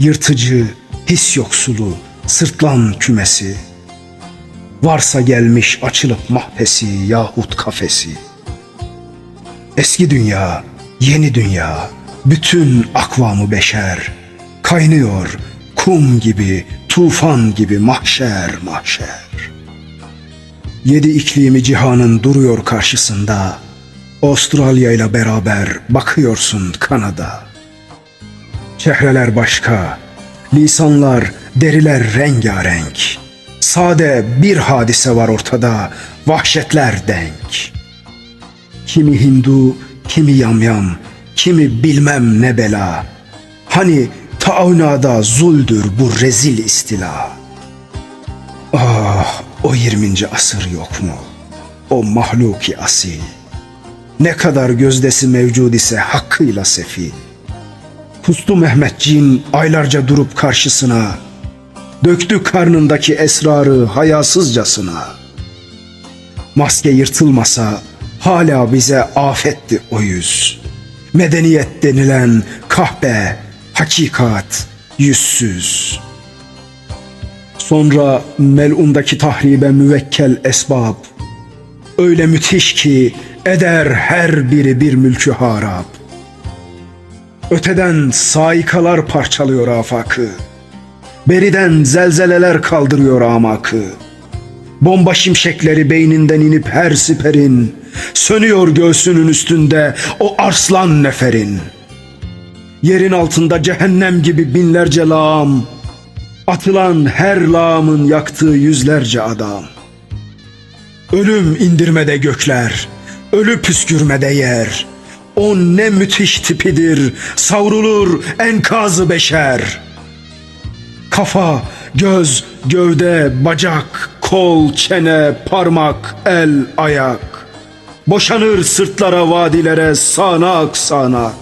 yırtıcı, his yoksulu, sırtlan kümesi. Varsa gelmiş açılıp mahpesi yahut kafesi. Eski dünya, yeni dünya, bütün akvamı beşer, kaynıyor kum gibi, tufan gibi mahşer mahşer. Yedi iklimi cihanın duruyor karşısında, Avustralya ile beraber bakıyorsun Kanada. Çehreler başka, lisanlar, deriler rengarenk. Sade bir hadise var ortada, vahşetler denk. Kimi Hindu, kimi yamyam, kimi bilmem ne bela. Hani taunada zuldür bu rezil istila. Ah, o 20. asır yok mu? O mahluki asil. Ne kadar gözdesi mevcud ise hakkıyla sefil. Pustu Mehmetciğin aylarca durup karşısına, döktü karnındaki esrarı hayasızcasına. Maske yırtılmasa hala bize afetti o yüz. Medeniyet denilen kahpe, hakikat, yüzsüz. Sonra melundaki tahribe müvekkel esbab. Öyle müthiş ki eder her biri bir mülkü harap. Öteden saikalar parçalıyor afakı. Beriden zelzeleler kaldırıyor amakı. Bomba şimşekleri beyninden inip her siperin Sönüyor göğsünün üstünde o arslan neferin Yerin altında cehennem gibi binlerce lağım Atılan her lağımın yaktığı yüzlerce adam Ölüm indirmede gökler Ölü püskürmede yer O ne müthiş tipidir Savrulur enkazı beşer Kafa, göz, gövde, bacak, kol, çene, parmak, el, ayak. Boşanır sırtlara, vadilere, sağanak sağanak.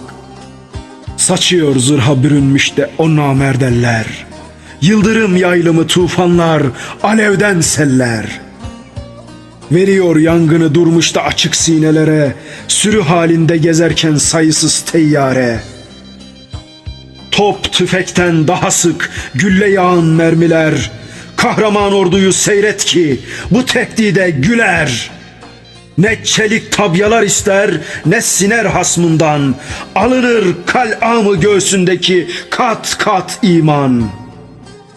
Saçıyor zırha bürünmüş de o namerdeller. Yıldırım yaylımı tufanlar, alevden seller. Veriyor yangını durmuş da açık sinelere, sürü halinde gezerken sayısız teyyare.'' Top tüfekten daha sık gülle yağan mermiler. Kahraman orduyu seyret ki bu tehdide güler. Ne çelik tabyalar ister ne siner hasmından Alınır kal'amı göğsündeki kat kat iman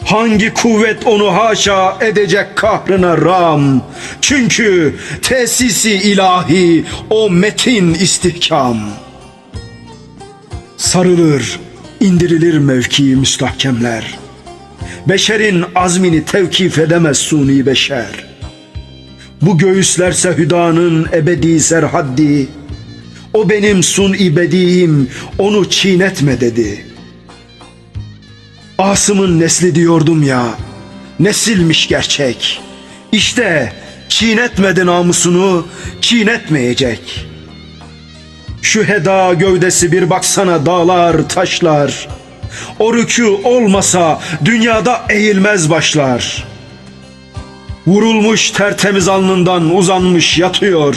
Hangi kuvvet onu haşa edecek kahrına ram Çünkü tesisi ilahi o metin istihkam Sarılır indirilir mevki müstahkemler. Beşerin azmini tevkif edemez suni beşer. Bu göğüslerse hüdanın ebedi serhaddi. O benim sun bediğim, onu çiğnetme dedi. Asım'ın nesli diyordum ya, nesilmiş gerçek. İşte çiğnetmedi namusunu, çiğnetmeyecek.'' Şu heda gövdesi bir baksana dağlar taşlar. O rükû olmasa dünyada eğilmez başlar. Vurulmuş tertemiz alnından uzanmış yatıyor.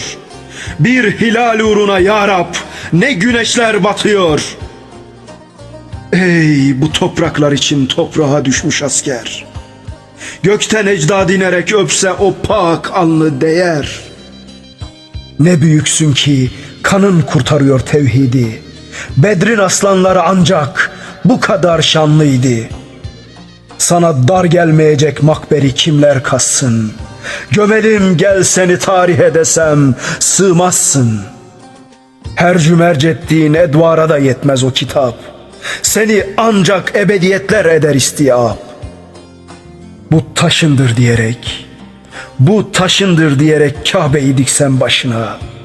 Bir hilal uğruna ya Rab ne güneşler batıyor. Ey bu topraklar için toprağa düşmüş asker. Gökten ecdad inerek öpse o pak alnı değer. Ne büyüksün ki kanın kurtarıyor tevhidi. Bedrin aslanları ancak bu kadar şanlıydı. Sana dar gelmeyecek makberi kimler kassın? Gömelim gel seni tarihe desem sığmazsın. Her cümerc ettiğin edvara da yetmez o kitap. Seni ancak ebediyetler eder istiyap. Bu taşındır diyerek, bu taşındır diyerek Kabe'yi diksem başına.''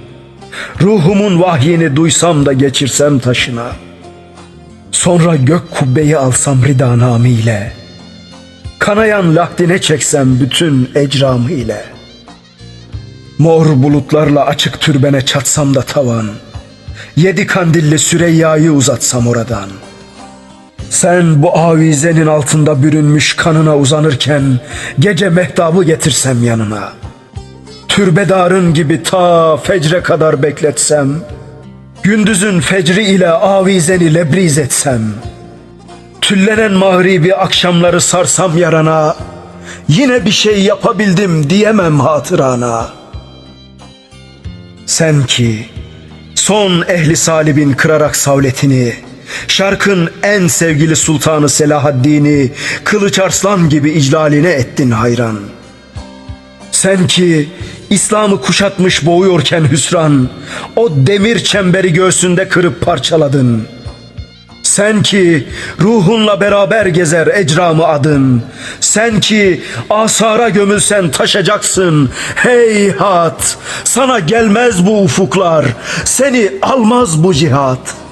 Ruhumun vahyini duysam da geçirsem taşına. Sonra gök kubbeyi alsam rida namiyle Kanayan lahdine çeksem bütün ecramı ile Mor bulutlarla açık türbene çatsam da tavan Yedi kandilli Süreyya'yı uzatsam oradan Sen bu avizenin altında bürünmüş kanına uzanırken Gece mehtabı getirsem yanına Türbedarın gibi ta fecre kadar bekletsem Gündüzün fecri ile avizeni lebriz etsem Tüllenen mağribi akşamları sarsam yarana Yine bir şey yapabildim diyemem hatırana. Sen ki son ehli salibin kırarak savletini Şarkın en sevgili sultanı Selahaddin'i Kılıç arslan gibi iclaline ettin hayran. Sen ki İslam'ı kuşatmış boğuyorken hüsran O demir çemberi göğsünde kırıp parçaladın. Sen ki ruhunla beraber gezer ecramı adın. Sen ki asara gömülsen taşacaksın. Heyhat sana gelmez bu ufuklar Seni almaz bu cihat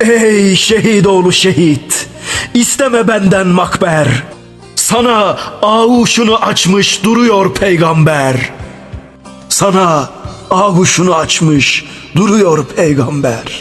Ey şehit oğlu şehit isteme benden makber sana ağuşunu açmış duruyor peygamber. Sana ağuşunu açmış duruyor peygamber.